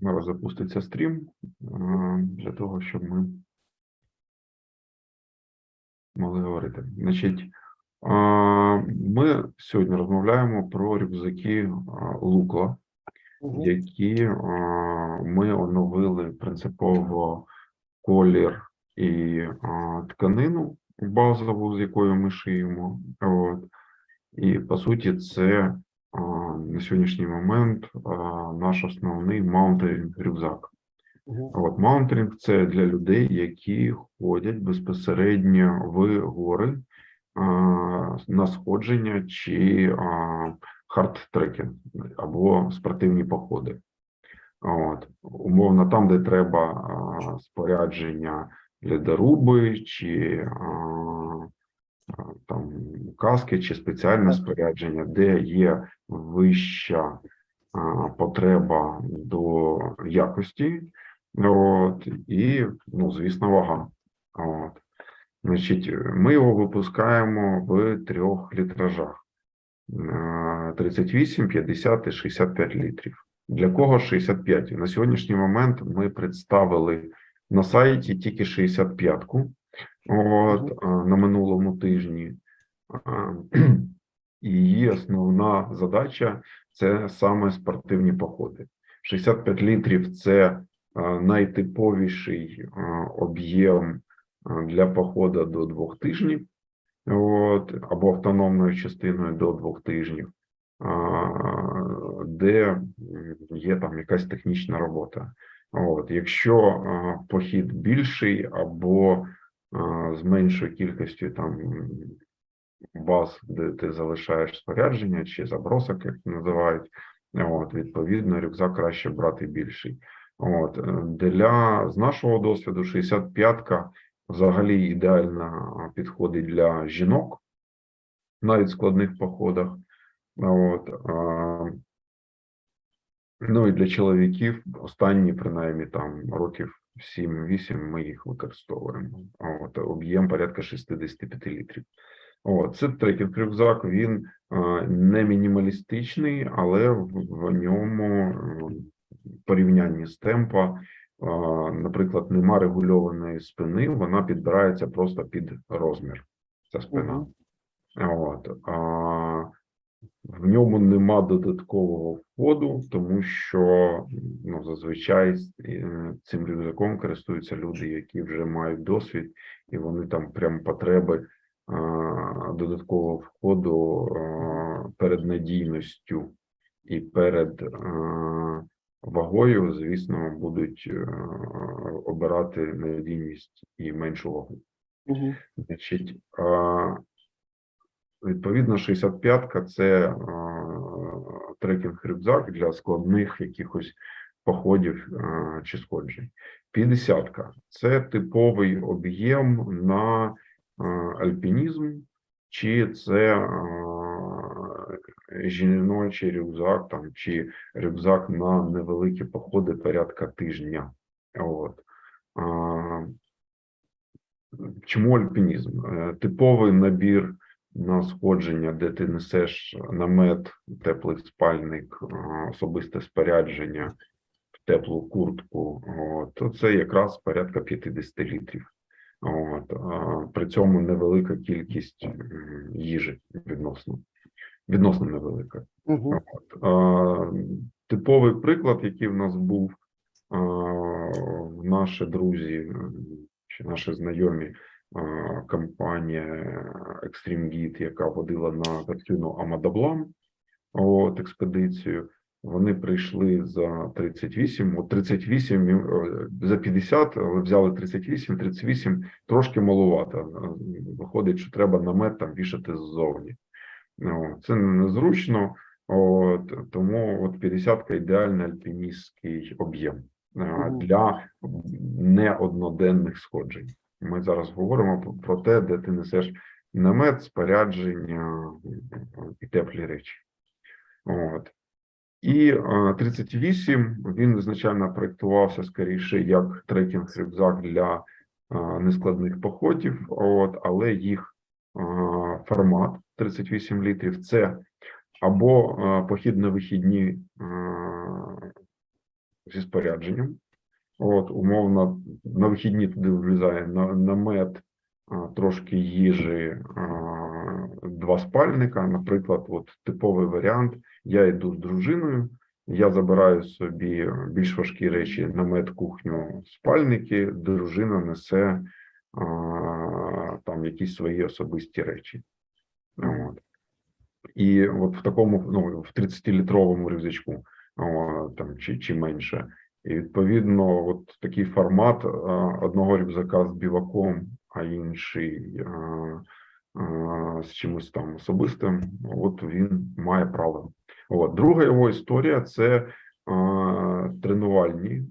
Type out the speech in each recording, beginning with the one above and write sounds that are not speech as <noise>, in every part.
Зараз запуститься стрім е, для того, щоб ми могли говорити. Значить, е, ми сьогодні розмовляємо про рюкзаки е, Лукла, які ми оновили принципово колір і тканину базову, з якою ми шиємо. От. І по суті, це на сьогоднішній момент наш основний маунтеринг рюкзак. От маунтеринг це для людей, які ходять безпосередньо в гори на сходження чи хард-трекінг або спортивні походи. От, умовно, там, де треба спорядження льодоруби чи а, а, там каски чи спеціальне спорядження, де є вища потреба до якості, от, і, ну, звісно, вага. От. Значить, ми його випускаємо в трьох літражах: Е, 38, 50 і 65 літрів. Для кого 65? На сьогоднішній момент ми представили на сайті тільки 65-ку. От, на минулому тижні. <clears throat> І її основна задача це саме спортивні походи. 65 літрів це найтиповіший об'єм для походу до двох тижнів, от, або автономною частиною до двох тижнів, де є там якась технічна робота. От, якщо похід більший або з меншою кількістю там баз, де ти залишаєш спорядження чи забросок, як називають. От, відповідно, рюкзак краще брати більший. От е, для з нашого досвіду 65-ка взагалі ідеально підходить для жінок, навіть в складних походах. От, ну і для чоловіків останні, принаймні, там років 7-8 ми їх використовуємо. От, об'єм порядка 65 літрів. От, це трекінг рюкзак, він а, не мінімалістичний, але в, в ньому в порівнянні з темпа, а, наприклад, нема регульованої спини, вона підбирається просто під розмір. Ця спина. От, а, в ньому нема додаткового входу, тому що ну, зазвичай е, цим рюкзаком користуються люди, які вже мають досвід, і вони там прям потреби а, додаткового входу а, перед надійністю і перед а, вагою, звісно, будуть а, обирати надійність і меншу вагу. Значить, а, відповідно, 65-ка це трекінг рюкзак для складних якихось походів а, чи сходжень. 50-ка це типовий об'єм на а, альпінізм, чи це жіночий рюкзак, там, чи рюкзак на невеликі походи порядка тижня. От. Чому альпінізм? Е, Типовий набір на сходження, де ти несеш намет, теплий спальник, особисте спорядження, теплу куртку. То це якраз порядка 50 літрів. От, при цьому невелика кількість їжі відносно, відносно невелика. Мгм. От, а, типовий приклад, який в нас був, а, наші друзі чи наші знайомі, компанія Extreme Guide, яка водила на картину Амадаблам, от, експедицію. Вони прийшли за 38, от 38, е, за 50, але взяли 38, 38 трошки малувато. Е, Виходить, що треба намет там вішати ззовні. Ну, Це незручно, от, тому от 50 ідеальний альпіністський об'єм е, для неодноденних сходжень. Ми зараз говоримо про- те, де ти несеш намет, спорядження і теплі речі. От. І е, 38 він ізначально проєктувався скоріше як трекінг рюкзак для нескладних походів, от, але їх формат 38 літрів це або похід на вихідні зі спорядженням. От, умовно, на вихідні туди влізає на- намет, трошки їжі, два спальника. Наприклад, от типовий варіант. Я йду з дружиною, я забираю собі більш важкі речі, намет, кухню, спальники, дружина несе там якісь свої особисті речі. От. І от в такому, ну, в 30-літровому рюкзачку, там, чи, чи менше. І відповідно, от такий формат одного рюкзака з біваком, а інший а, а, з чимось там особистим, от він має право. От. Друга його історія це тренувальні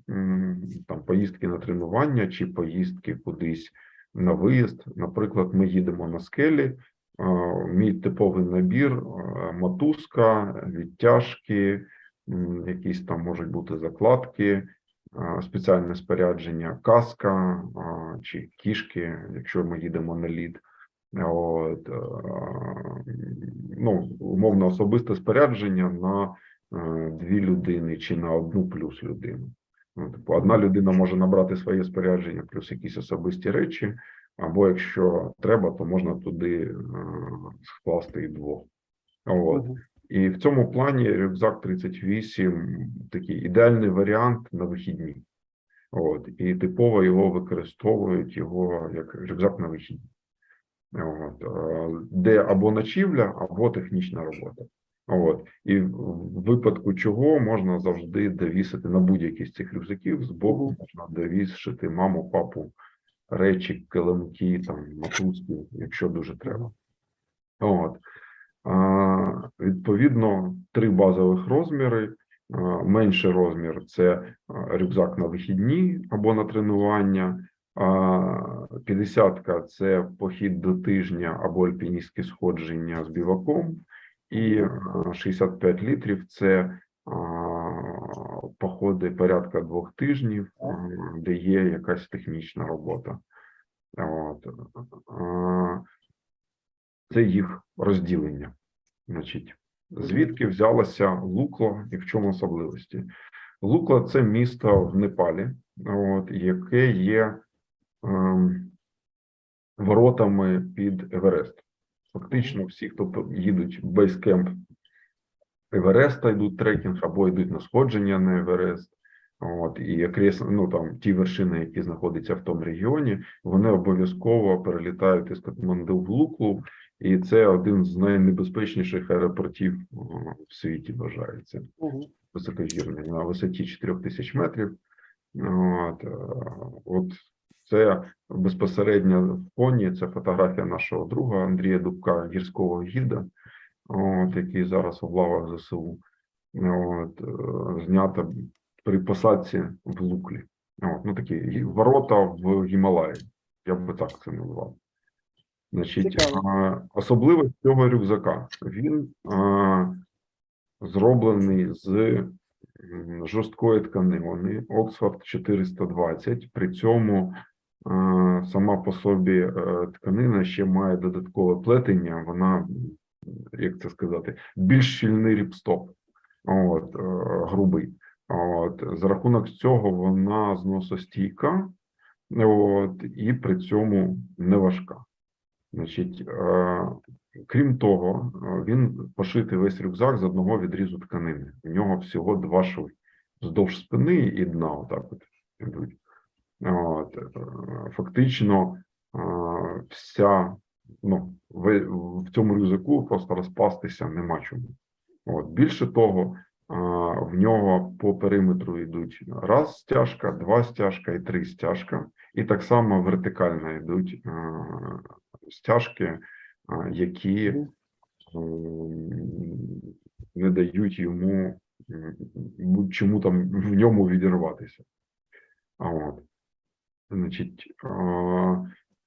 там поїздки на тренування чи поїздки кудись на виїзд. Наприклад, ми їдемо на скелі. Мій типовий набір: мотузка, відтяжки, якісь там можуть бути закладки, спеціальне спорядження, каска чи кішки, якщо ми їдемо на лід. От, ну, умовно особисте спорядження на е, дві людини чи на одну плюс людину. Ну, типу, одна людина може набрати своє спорядження, плюс якісь особисті речі, або якщо треба, то можна туди е, скласти і двох. От. І в цьому плані рюкзак 38 такий ідеальний варіант на вихідні. От, і типово його використовують його як рюкзак на вихідні. От, де або ночівля, або технічна робота. От, і в випадку чого можна завжди довісити на будь-який з цих рюкзаків, збоку Мгм. можна довісити маму, папу, речі, килимки, там, мотузки, якщо дуже треба. От. Відповідно, три базових розміри. Менший розмір це рюкзак на вихідні або на тренування. А 50-ка це похід до тижня або альпіністські сходження з біваком, і а, 65 літрів це походи порядка двох тижнів, де є якась технічна робота. От. Це їх розділення. Значить, звідки взялася Лукла і в чому особливості? Лукла це місто в Непалі, от, яке є ем, воротами під Еверест. Фактично, всі, хто їдуть в бейскемп Евереста, йдуть трекінг або йдуть на сходження на Еверест. От, і окрес, ну, там, ті вершини, які знаходяться в тому регіоні, вони обов'язково перелітають із Катманду в Луклу, і це один з найнебезпечніших аеропортів в світі вважається високогірний на висоті 4000 метрів. От, е, от це безпосередньо в фоні. Це фотографія нашого друга Андрія Дубка, гірського гіда, от, який зараз у лавах ЗСУ. От, е, знята при посадці в Луклі. От, ну такі ворота в Гімалаї. Я би так це назвав. Значить, особливість цього рюкзака. Він а, зроблений з жорсткої тканини Oxford 420. При цьому а, сама по собі е, тканина ще має додаткове плетення. Вона, як це сказати, більш щільний ріпстоп, от, е, грубий. От, за рахунок цього вона зносостійка, от, і при цьому не важка. Значить, е, крім того, він пошитий весь рюкзак з одного відрізу тканини. У нього всього два шви вздовж спини і дна. Отак от ідуть. От, е, фактично, е, вся ну, в, в цьому рюкзаку просто розпастися нема чому. От, більше того, в нього по периметру йдуть раз стяжка, два стяжка і три стяжка, і так само вертикально йдуть стяжки, які не дають йому будь-чому там в ньому відірватися. От. Значить,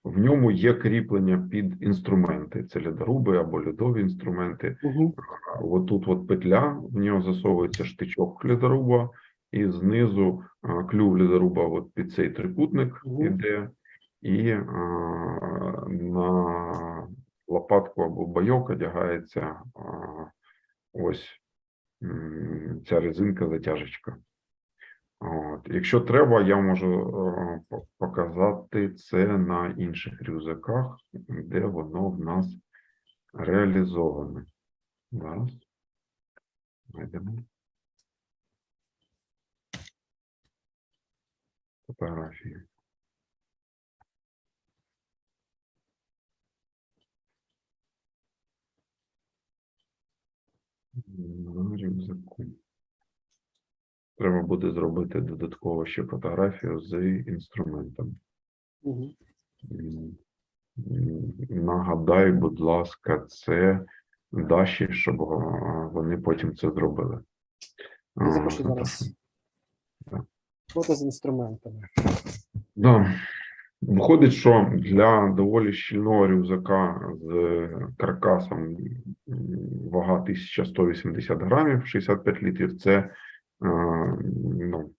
в ньому є кріплення під інструменти, це льодоруби або льодові інструменти. А От тут от петля, в нього засовується штичок льодоруба, і знизу а, клюв льодоруба от під цей трикутник Мгм. іде, і а, на лопатку або байок одягається а, ось ця резинка затяжечка. От. Якщо треба, я можу е, показати це на інших рюкзаках, де воно в нас реалізоване. Зараз. Знайдемо. Фотографії. Рюкзаку. Треба буде зробити додатково ще фотографію з інструментом. М, Нагадай, будь ласка, це Даші, щоб вони потім це зробили. Я запишу ну, зараз. так. Фото з інструментами. Да. Виходить, що для доволі щільного рюкзака з каркасом вага 1180 грамів, 65 літрів, це ну,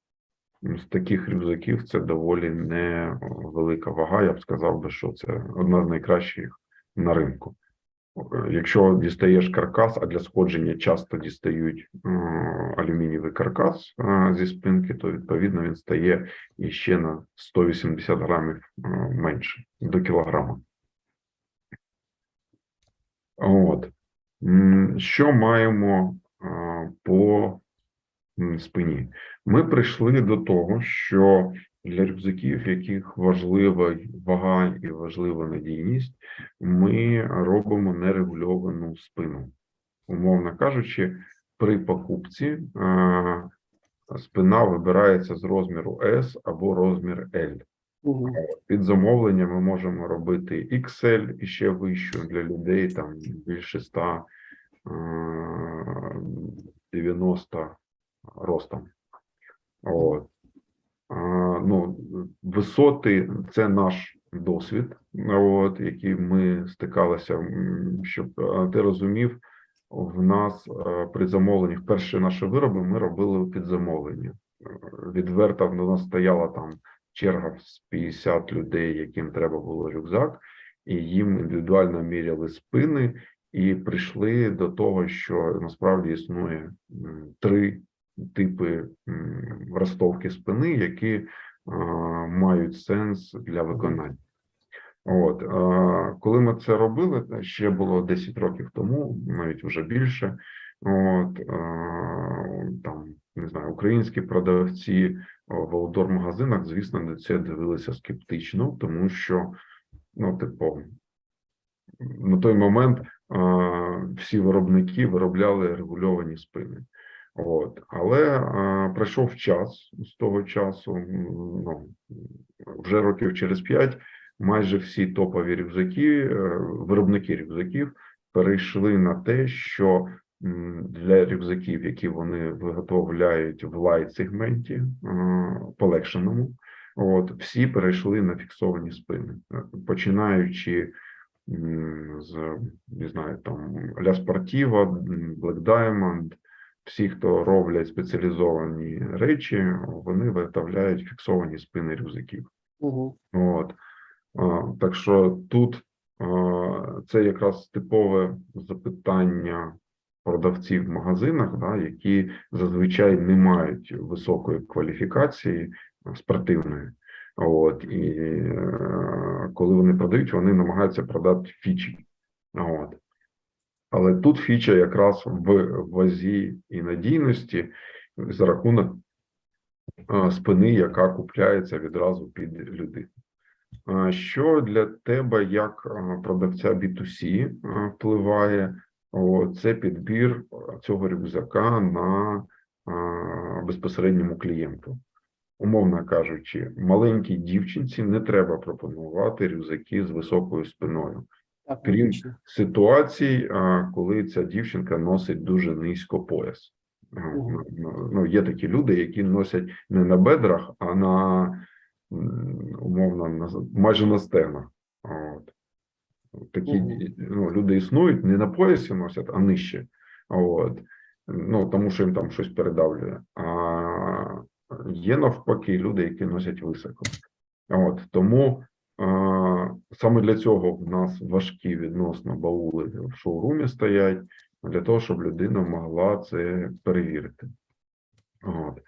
з таких рюкзаків це доволі невелика вага. Я б сказав би, що це одна з найкращих на ринку. Е, Якщо дістаєш каркас, а для сходження часто дістають е, алюмінієвий каркас е, зі спинки, то відповідно він стає іще на 180 грамів е, менше до кілограма. От. Що маємо е, по спині? Ми прийшли до того, що для рюкзаків, яких важлива вага і важлива надійність, ми робимо нерегульовану спину. Умовно кажучи, при покупці е, спина вибирається з розміру S або розмір L. Мгм. Під замовлення ми можемо робити XL і ще вищу для людей там більше 100 е, 90 ростом. От. Ну, висоти це наш досвід, от, який ми стикалися, щоб ти розумів, в нас е, при замовленнях перші наші вироби ми робили під замовлення. Е, Відверто в нас стояла там черга з 50 людей, яким треба було рюкзак, і їм індивідуально міряли спини, і прийшли до того, що насправді існує три типи м, ростовки спини, які е, мають сенс для виконання. От, е, коли ми це робили, ще було 10 років тому, навіть вже більше. От, е, там, не знаю, українські продавці в аутдор-магазинах, звісно, на це дивилися скептично, тому що, ну, типу, на той момент е, всі виробники виробляли регульовані спини. От. Але е, пройшов час з того часу, ну, вже років через п'ять, майже всі топові рюкзаки, е, виробники рюкзаків перейшли на те, що для рюкзаків, які вони виготовляють в лайт-сегменті, полегшеному, от, всі перейшли на фіксовані спини, Е, починаючи з, не знаю, там Ля Спортива, Black Diamond, всі, хто роблять спеціалізовані речі, вони виготовляють фіксовані спини рюкзаків. Мгм. От. Так що тут це якраз типове запитання продавців в магазинах, да, які зазвичай не мають високої кваліфікації спортивної. От, і е, коли вони продають, вони намагаються продати фічі. От. Але тут фіча якраз в вазі і надійності за рахунок спини, яка купляється відразу під людину. Що для тебе як продавця B2C впливає? Це підбір цього рюкзака на безпосередньому клієнту. Умовно кажучи, маленькій дівчинці не треба пропонувати рюкзаки з високою спиною Крім- ситуацій, коли ця дівчинка носить дуже низько пояс. Ну, ну, Ну, є такі люди, які носять не на бедрах, а на умовно на майже на стегнах. От. Такі ну, люди існують, не на поясі носять, а нижче. От. Ну, тому що їм там щось передавлює. А є навпаки люди, які носять високо. От тому саме для цього в нас важкі відносно баули в шоурумі стоять, для того, щоб людина могла це перевірити. От.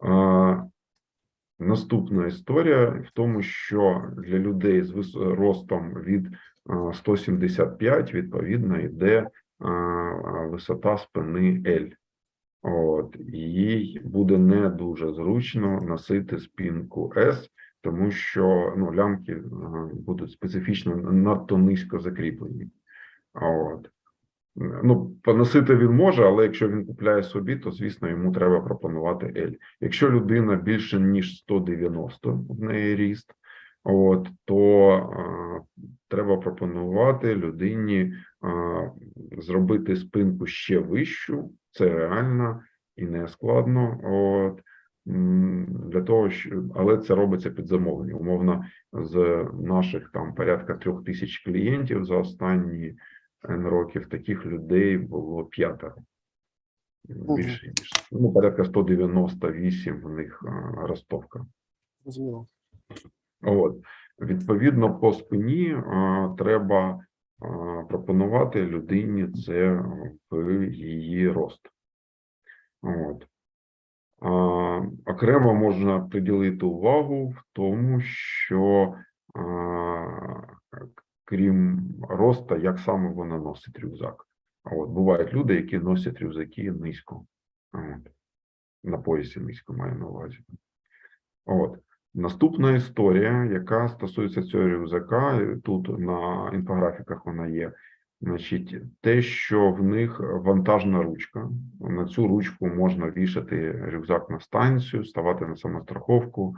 А, Наступна історія в тому, що для людей з ростом від е, 175 відповідно йде висота спини L. От, їй буде не дуже зручно носити спинку S, тому що ну, лямки е, будуть специфічно надто низько закріплені. От. Ну, поносити він може, але якщо він купляє собі, то звісно йому треба пропонувати L. Якщо людина більше ніж 190 в неї ріст, от, то е, треба пропонувати людині е, зробити спинку ще вищу, це реально і не складно. От, для того, що, але це робиться під замовлення. Умовно, з наших там порядка трьох тисяч клієнтів за останні N років таких людей було п'ятеро. Більше ніж ну, порядка 198 в них а, ростовка. Зрозуміло. От відповідно по спині а, треба а, пропонувати людині це в її рост. От. Окремо можна приділити увагу в тому, що крім роста, як саме вона носить рюкзак. От бувають люди, які носять рюкзаки низько. От. На поясі низько маю на увазі. От. Наступна історія, яка стосується цього рюкзака, тут на інфографіках вона є. Значить, те, що в них вантажна ручка. На цю ручку можна вішати рюкзак на станцію, ставати на самостраховку,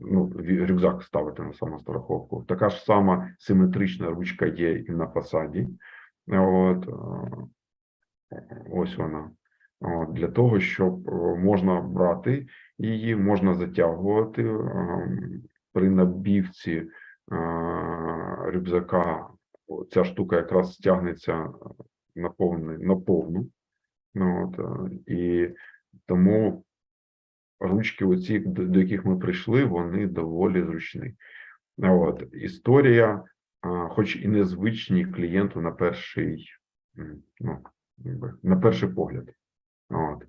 ну, рюкзак ставити на самостраховку. Така ж сама симетрична ручка є і на фасаді. От, ось вона. От, для того, щоб можна брати її, можна затягувати при набівці е, рюкзака. Ця штука якраз стягнеться на повну. Ну, от, е, і тому ручки, оці, до, яких ми прийшли, вони доволі зручні. От, історія, хоч і незвичні клієнту на перший, ну, на перший погляд. От.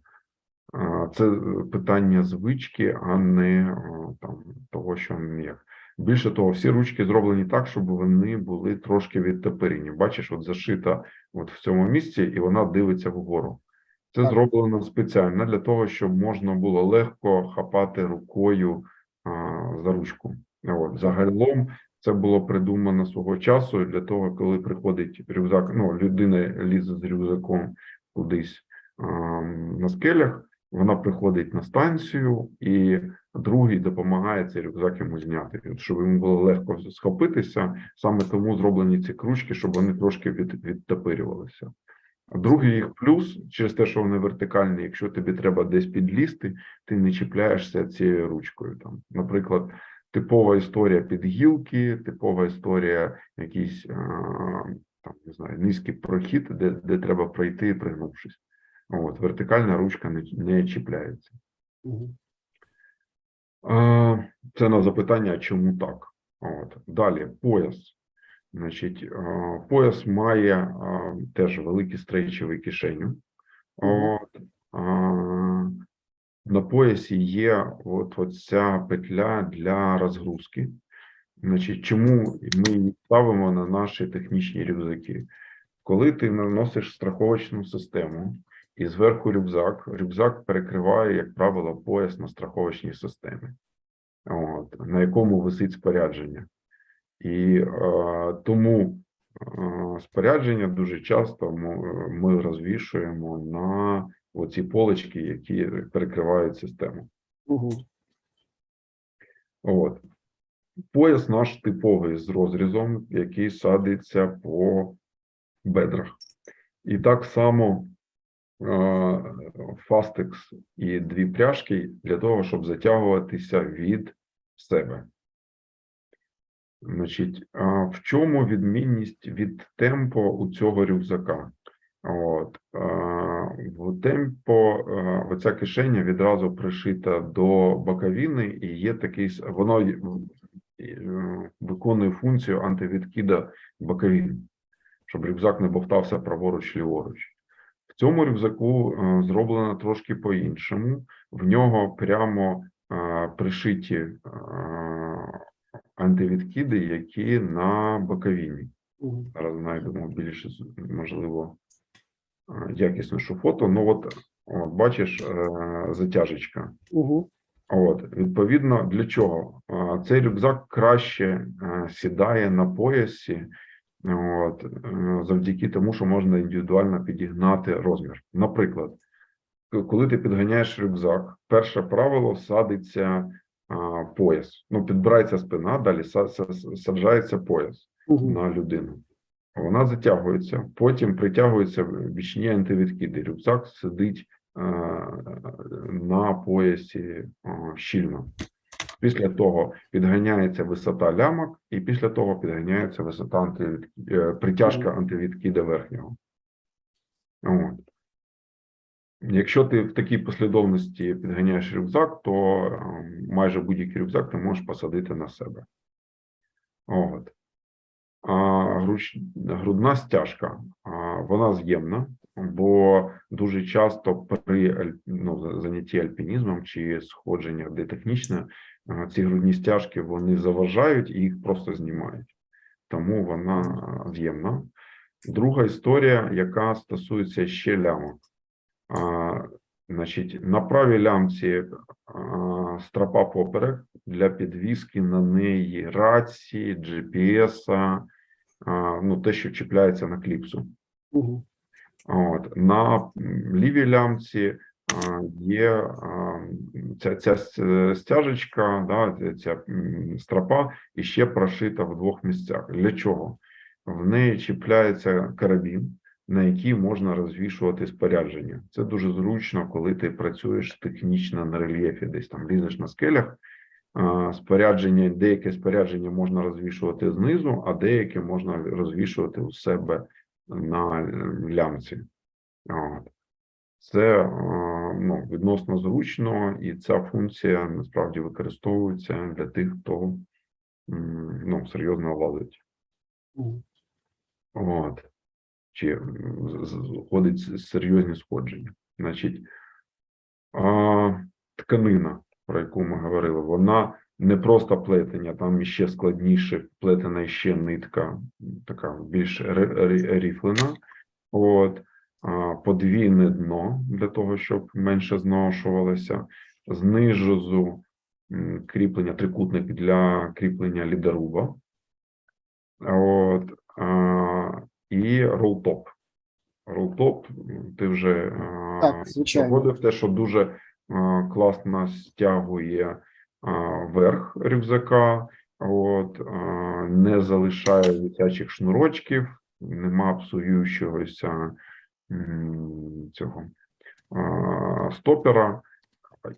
Це е, питання звички, а не там того, що він як. Більше того, всі ручки зроблені так, щоб вони були трошки відтепирені. Бачиш, от зашита от в цьому місці, і вона дивиться вгору. Це Так. зроблено спеціально для того, щоб можна було легко хапати рукою а, за ручку. От, загалом це було придумано свого часу для того, коли приходить рюкзак, ну, людина лізе з рюкзаком кудись а, на скелях, вона приходить на станцію, і другий допомагає цей рюкзак йому зняти, щоб йому було легко схопитися. Саме тому зроблені ці кружки, щоб вони трошки від, відтопирювалися. А другий їх плюс через те, що вони вертикальні, якщо тобі треба десь підлізти, ти не чіпляєшся цією ручкою. Там, наприклад, типова історія під гілки, типова історія якийсь там, не знаю, низький прохід, де, де треба пройти, пригнувшись. От, вертикальна ручка не, не чіпляється. А, Це на запитання, чому так? От. Далі, пояс. Значить, пояс має теж великий стрейчевий кишеню. От, на поясі є от, от ця петля для розгрузки. Значить, чому ми її ставимо на наші технічні рюкзаки? Коли ти наносиш страховочну систему і зверху рюкзак, рюкзак перекриває, як правило, пояс на страховочній системі, от, на якому висить спорядження. І е, тому е, спорядження дуже часто ми, ми розвішуємо на оці полички, які перекривають систему. Мгм. От. Пояс наш типовий з розрізом, який садиться по бедрах. І так само фастекс і дві пряжки для того, щоб затягуватися від себе. Значить, в чому відмінність від темпо у цього рюкзака? От, в темпо оця кишеня відразу пришита до боковини, і є такий воно е, виконує функцію антивідкида боковин, щоб рюкзак не бовтався праворуч ліворуч. В цьому рюкзаку е, зроблено трошки по-іншому. В нього прямо пришиті антивідкиди, які на боковині. Зараз знайдемо більш можливо якісніше фото. Ну, от, от бачиш, е, затяжечка. Мгм. От, відповідно, для чого? Цей рюкзак краще е, сідає на поясі, от, завдяки тому, що можна індивідуально підігнати розмір. Наприклад, коли ти підганяєш рюкзак, перше правило садиться а, пояс. Ну, підбирається спина, далі са- са- саджається пояс Мгм. на людину. Вона затягується, потім притягуються бічні антивідкиди. Рюкзак сидить е, на поясі е, щільно. Після того підганяється висота лямок, і після того підганяється висота антивід... е, притяжка антивідкида верхнього. От. Якщо ти в такій послідовності підганяєш рюкзак, то е, майже будь-який рюкзак ти можеш посадити на себе. От. А груч- грудна стяжка, вона з'ємна, бо дуже часто при ну, занятті альпінізмом чи сходженнях, де технічне, ці грудні стяжки вони заважають і їх просто знімають. Тому вона з'ємна. Друга історія, яка стосується ще лямок. А, Значить, на правій лямці а, стропа поперек для підвіски на неї рації, GPS, а, ну те, що чіпляється на кліпсу. Мгм. От на лівій лямці є ця, ця стяжечка, да, ця- стропа і ще прошита в двох місцях. Для чого? В неї чіпляється карабін, на який можна розвішувати спорядження. Це дуже зручно, коли ти працюєш технічно на рельєфі, десь там лізеш на скелях. Спорядження, деяке спорядження можна розвішувати знизу, а деяке можна розвішувати у себе на е, лямці. От. Це е, ну, відносно зручно, і ця функція насправді використовується для тих, хто ну, серйозно лазить. От. Чи ходить серйозні сходження. Значить, а, тканина, про яку ми говорили, вона не просто плетення, там іще складніше плетена ще нитка, така більш ріфлена. От, подвійне дно для того, щоб менше зношувалося, знизу м, кріплення, трикутник для кріплення лідеруба. От, а, і ролтоп. Ролтоп, ти вже Так, те, що дуже а, класно стягує а, верх рюкзака, от, а, не залишає висячих шнурочків, нема псуючогося цього стопера,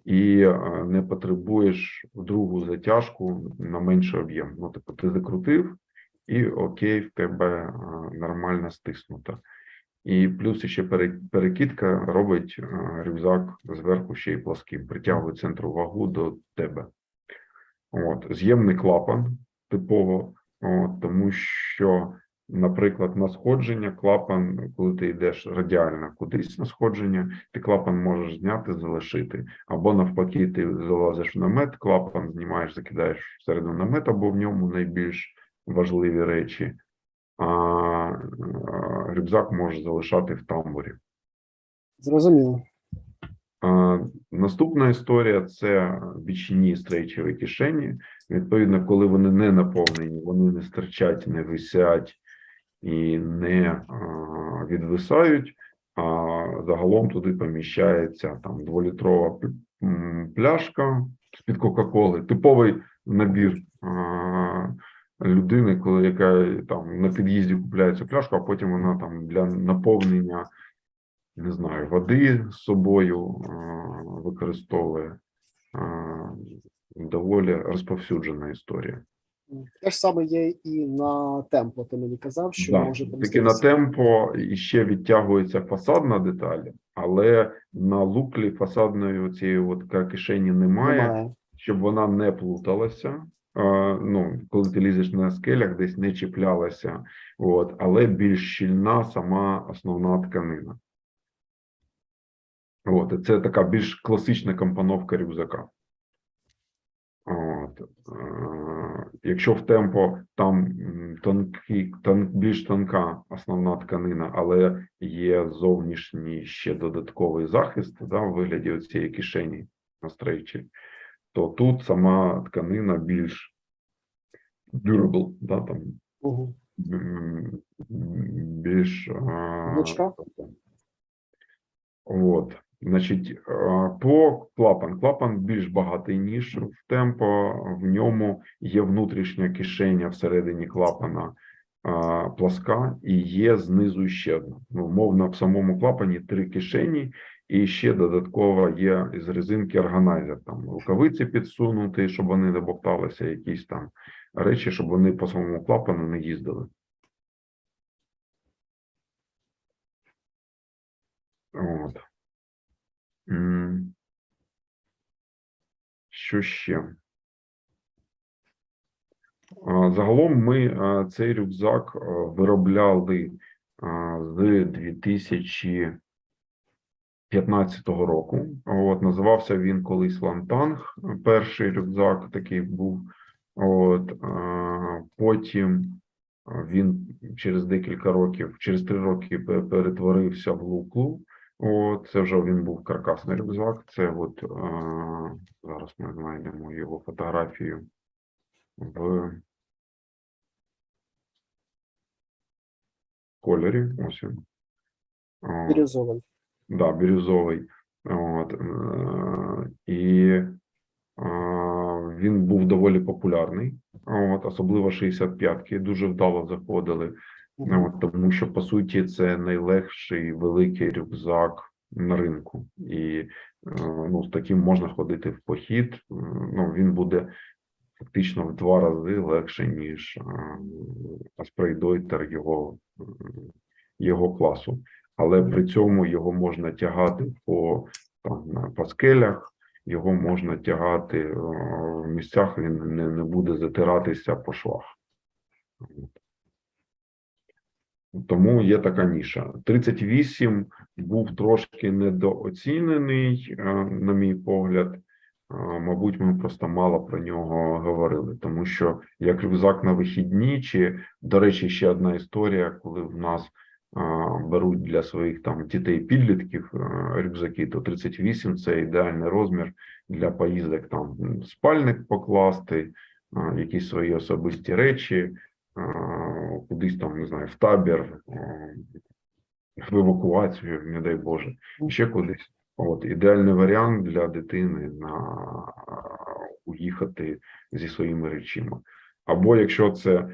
і не потребуєш другу затяжку на менший об'єм. Ну, типу, ти закрутив, і окей, в тебе нормально стиснуто. І плюс ще перекидка робить рюкзак зверху ще й плоским, притягує центру вагу до тебе. От, з'ємний клапан типово, от, тому що, наприклад, на сходження клапан, коли ти йдеш радіально кудись на сходження, ти клапан можеш зняти, залишити. Або навпаки, ти залазиш в намет, клапан знімаєш, закидаєш всередину намет, або в ньому найбільш важливі речі. А рюкзак можеш залишати в тамбурі. Зрозуміло. А, Наступна історія це бічні стрейчеві кишені. Відповідно, коли вони не наповнені, вони не стирчать, не висять і не відвисають. А загалом туди поміщається там дволітрова пляшка з-під Кока-Коли, типовий набір людини, коли яка там на під'їзді купляє цю пляшку, а потім вона там для наповнення не знаю, води з собою використовує. Доволі розповсюджена історія. Те ж саме є і на темпо. Ти мені казав, що Да, може Таки на темпо ще відтягується фасадна деталь, але на луклі фасадної цієї от кишені немає, Немає. щоб вона не плуталася. Ну, коли ти лізеш на скелях, десь не чіплялася, от, але більш щільна сама основна тканина. От, це така більш класична компоновка рюкзака. От. е, Якщо в темпо там м, тонкий, тон, більш тонка основна тканина, але є зовнішній ще додатковий захист да, в вигляді цієї кишені на стрейчі, то тут сама тканина більш durable, да, там Угу. більш а, От, значить, по клапан. Клапан більш багатий, ніж в темпо. В ньому є внутрішня кишеня всередині клапана а, пласка, і є знизу ще одна. Ну, умовно, в самому клапані три кишені, і ще додатково є із резинки органайзер. Там рукавиці підсунути, щоб вони не бовталися, якісь там речі, щоб вони по самому клапану не їздили. От. Що ще? Загалом ми цей рюкзак виробляли з 2015 року. От, називався він колись Лантанг. Перший рюкзак такий був. От, потім він через декілька років, через три роки перетворився в Луклу. От, це вже він був каркасний рюкзак. Це от е, зараз ми знайдемо його фотографію в кольорі. Ось він. О, Бірюзовий. Да, бірюзовий. От, е, і е, він був доволі популярний. От, особливо 65-ки дуже вдало заходили. Ну, тому що по суті це найлегший великий рюкзак на ринку, і е, ну, з таким можна ходити в похід. Ну він буде фактично в два рази легше, ніж Deuter його, його класу. Але при цьому його можна тягати по, там, на- по скелях, його можна тягати е, в місцях, він не, не буде затиратися по швах. Тому є така ніша. 38 був трошки недооцінений, е, на мій погляд. Е, Мабуть, ми просто мало про нього говорили, тому що як рюкзак на вихідні, чи, до речі, ще одна історія, коли в нас е, беруть для своїх там дітей-підлітків рюкзаки, то 38 – це ідеальний розмір для поїздок там спальник покласти, якісь свої особисті речі, кудись там, не знаю, в табір, е, в евакуацію, не дай Боже, ще кудись. От ідеальний варіант для дитини на е, уїхати зі своїми речима. Або якщо це е,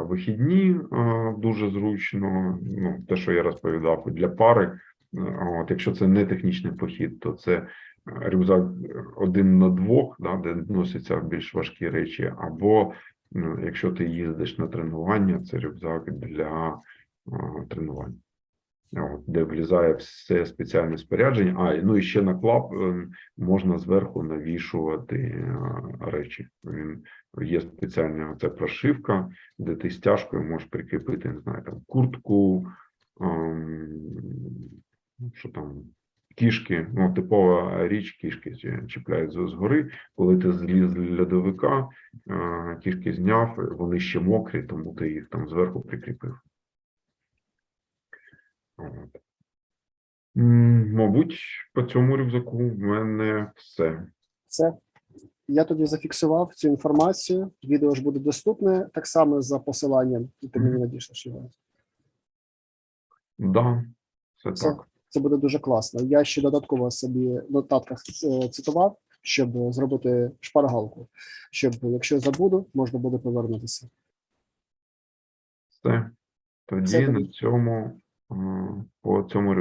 вихідні, е, дуже зручно, ну те, що я розповідав, для пари. е, От, якщо це не технічний похід, то це е, рюкзак один на двох, да, де носяться більш важкі речі, або Якщо ти їздиш на тренування, це рюкзак для тренувань, де влізає все спеціальне спорядження. А, ну і ще на клап е, можна зверху навішувати е, речі. Він є спеціальна ця прошивка, де ти стяжкою можеш прикріпити, не знаю, там куртку, ем, що там. Кішки, ну типова річ, кішки чіпляють з- згори. Коли ти зліз з льодовика, кішки зняв, вони ще мокрі, тому ти їх там зверху прикріпив. От. Мабуть, по цьому рюкзаку в мене все. Це я тоді зафіксував цю інформацію. Відео ж буде доступне так само за посиланням, і ти мені надішлеш його. Да, все так. Це буде дуже класно. Я ще додатково собі в нотатках е, цитував, щоб зробити шпаргалку, щоб якщо забуду, можна буде повернутися. Все. Тоді Все на цьому е, по цьому